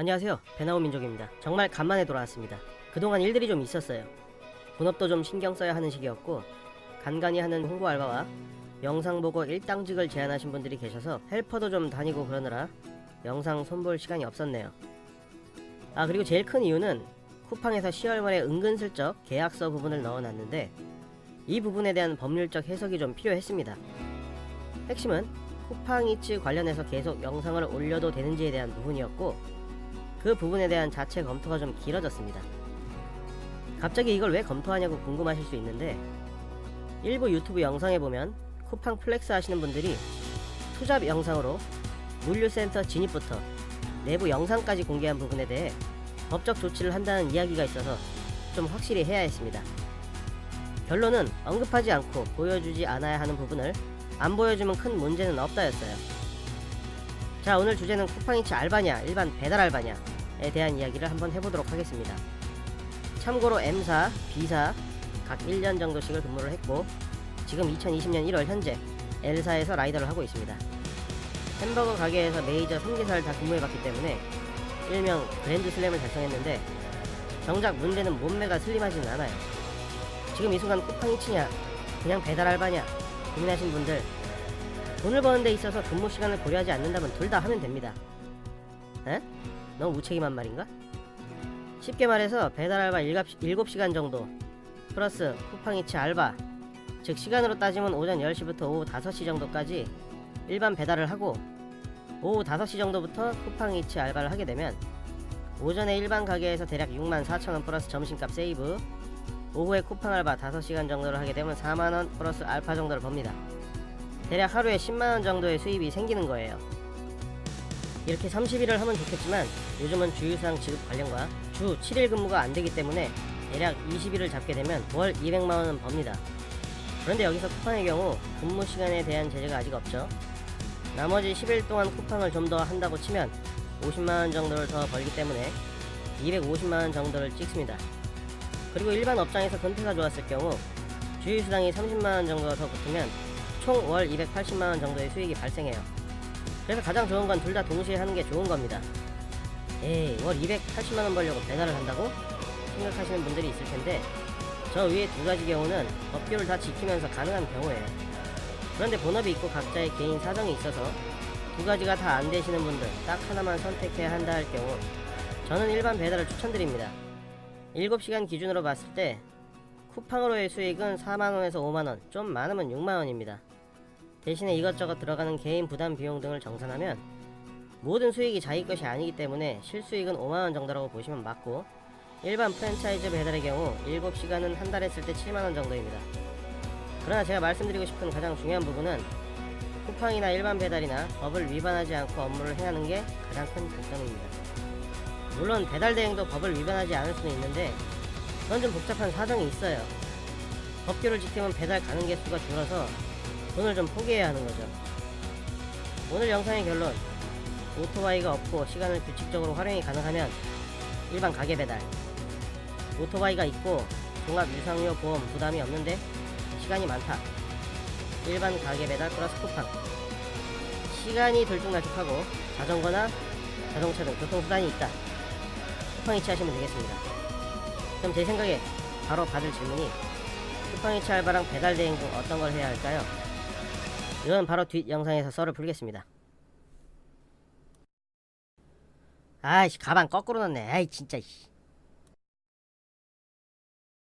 안녕하세요. 배나온 민족입니다. 정말 간만에 돌아왔습니다. 그동안 일들이 좀 있었어요. 본업도 좀 신경 써야 하는 시기였고 간간히 하는 홍보 알바와 영상 보고 일당직을 제안하신 분들이 계셔서 헬퍼도 좀 다니고 그러느라 영상 손볼 시간이 없었네요. 아 그리고 제일 큰 이유는 쿠팡에서 10월 말에 은근슬쩍 계약서 부분을 넣어놨는데 이 부분에 대한 법률적 해석이 좀 필요했습니다. 핵심은 쿠팡이츠 관련해서 계속 영상을 올려도 되는지에 대한 부분이었고 그 부분에 대한 자체 검토가 좀 길어졌습니다. 갑자기 이걸 왜 검토하냐고 궁금하실 수 있는데 일부 유튜브 영상에 보면 쿠팡 플렉스 하시는 분들이 투잡 영상으로 물류센터 진입부터 내부 영상까지 공개한 부분에 대해 법적 조치를 한다는 이야기가 있어서 좀 확실히 해야 했습니다. 결론은 언급하지 않고 보여주지 않아야 하는 부분을 안 보여주면 큰 문제는 없다였어요. 자 오늘 주제는 쿠팡이츠 알바냐 일반 배달 알바냐 에 대한 이야기를 한번 해보도록 하겠습니다. 참고로 M사, B사 각 1년 정도씩을 근무를 했고 지금 2020년 1월 현재 L사에서 라이더를 하고 있습니다. 햄버거 가게에서 메이저 3개사를 다 근무해봤기 때문에 일명 그랜드 슬램을 달성했는데 정작 문제는 몸매가 슬림하지는 않아요. 지금 이 순간 쿠팡이츠냐 그냥 배달 알바냐 고민하신 분들 돈을 버는 데 있어서 근무 시간을 고려하지 않는다면 둘 다 하면 됩니다. 에? 너무 무책임한 말인가? 쉽게 말해서 배달 알바 7시간 정도 플러스 쿠팡이츠 알바 즉 시간으로 따지면 오전 10시부터 오후 5시 정도까지 일반 배달을 하고 오후 5시 정도부터 쿠팡이츠 알바를 하게 되면 오전에 일반 가게에서 대략 6만 4천원 플러스 점심값 세이브 오후에 쿠팡 알바 5시간 정도를 하게 되면 4만원 플러스 알파 정도를 법니다. 대략 하루에 10만원 정도의 수입이 생기는 거예요. 이렇게 30일을 하면 좋겠지만 요즘은 주휴상 지급 관련과 주 7일 근무가 안 되기 때문에 대략 20일을 잡게 되면 월 200만원은 법니다. 그런데 여기서 쿠팡의 경우 근무 시간에 대한 제재가 아직 없죠. 나머지 10일 동안 쿠팡을 좀 더 한다고 치면 50만원 정도를 더 벌기 때문에 250만원 정도를 찍습니다. 그리고 일반 업장에서 근태가 좋았을 경우 주휴수당이 30만원 정도 더 붙으면 총 월 280만원 정도의 수익이 발생해요. 그래서 가장 좋은 건 둘 다 동시에 하는 게 좋은 겁니다. 에이, 월 280만원 벌려고 배달을 한다고? 생각하시는 분들이 있을 텐데, 저 위에 두 가지 경우는 법규를 다 지키면서 가능한 경우예요. 그런데 본업이 있고 각자의 개인 사정이 있어서 두 가지가 다 안 되시는 분들 딱 하나만 선택해야 한다 할 경우, 저는 일반 배달을 추천드립니다. 7시간 기준으로 봤을 때 쿠팡으로의 수익은 4만원에서 5만원, 좀 많으면 6만원입니다. 대신에 이것저것 들어가는 개인 부담 비용 등을 정산하면 모든 수익이 자기 것이 아니기 때문에 실수익은 5만원 정도라고 보시면 맞고 일반 프랜차이즈 배달의 경우 7시간은 한 달 했을 때 7만원 정도입니다. 그러나 제가 말씀드리고 싶은 가장 중요한 부분은 쿠팡이나 일반 배달이나 법을 위반하지 않고 업무를 행하는 게 가장 큰 장점입니다. 물론 배달 대행도 법을 위반하지 않을 수는 있는데 그건 좀 복잡한 사정이 있어요. 법규를 지키면 배달 가능 개수가 줄어서 돈을 좀 포기해야 하는 거죠. 오늘 영상의 결론. 오토바이가 없고 시간을 규칙적으로 활용이 가능하면 일반 가게 배달. 오토바이가 있고 종합 유상료 보험 부담이 없는데 시간이 많다. 일반 가게 배달 플러스 쿠팡. 시간이 들쭉날쭉하고 자전거나 자동차 등 교통수단이 있다. 쿠팡이치 하시면 되겠습니다. 그럼 제 생각에 바로 받을 질문이 쿠팡이치 알바랑 배달 대행 중 어떤 걸 해야 할까요? 이건 바로 뒷 영상에서 썰을 풀겠습니다. 아이씨 가방 거꾸로 넣네. 아이 진짜. 씨.